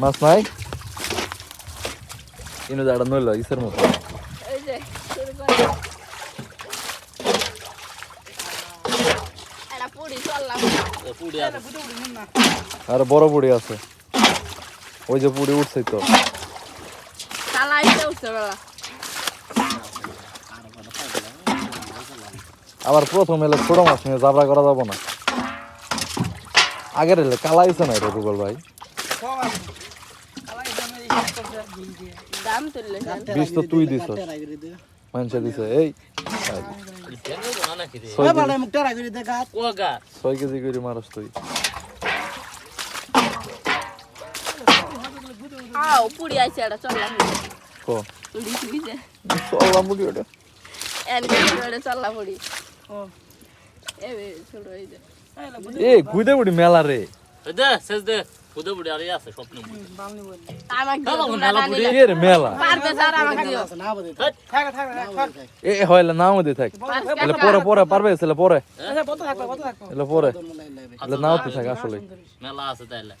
মাছ নাই ইনু দাঁড়া নইল ইসের মতো আর বড় পুড়ি আছে ওই যে পুড়ি উঠছে তো আবার প্রথম এলে ছোট মাছ নিয়ে জাবরা করা যাব না আগের এলে কালাইছে না রে গুগল ভাই? দাম তুললে বিষ তো তুই দিছ মানুষে দিছে। এই ছয় কেজি করে মারস তুই। আও পুরি আইছে এটা চললাম ক পুরি পুরি যে চললাম পুরি এ গুদে বুড়ি মেলা রে। দে শেষ দে। পুদে পুড়ে আর আছে স্বপ্ন পুরি। পরে পরে পারবে পরে। পরে। নাও তো থাক আসলে। মেলা আছে তাইলে।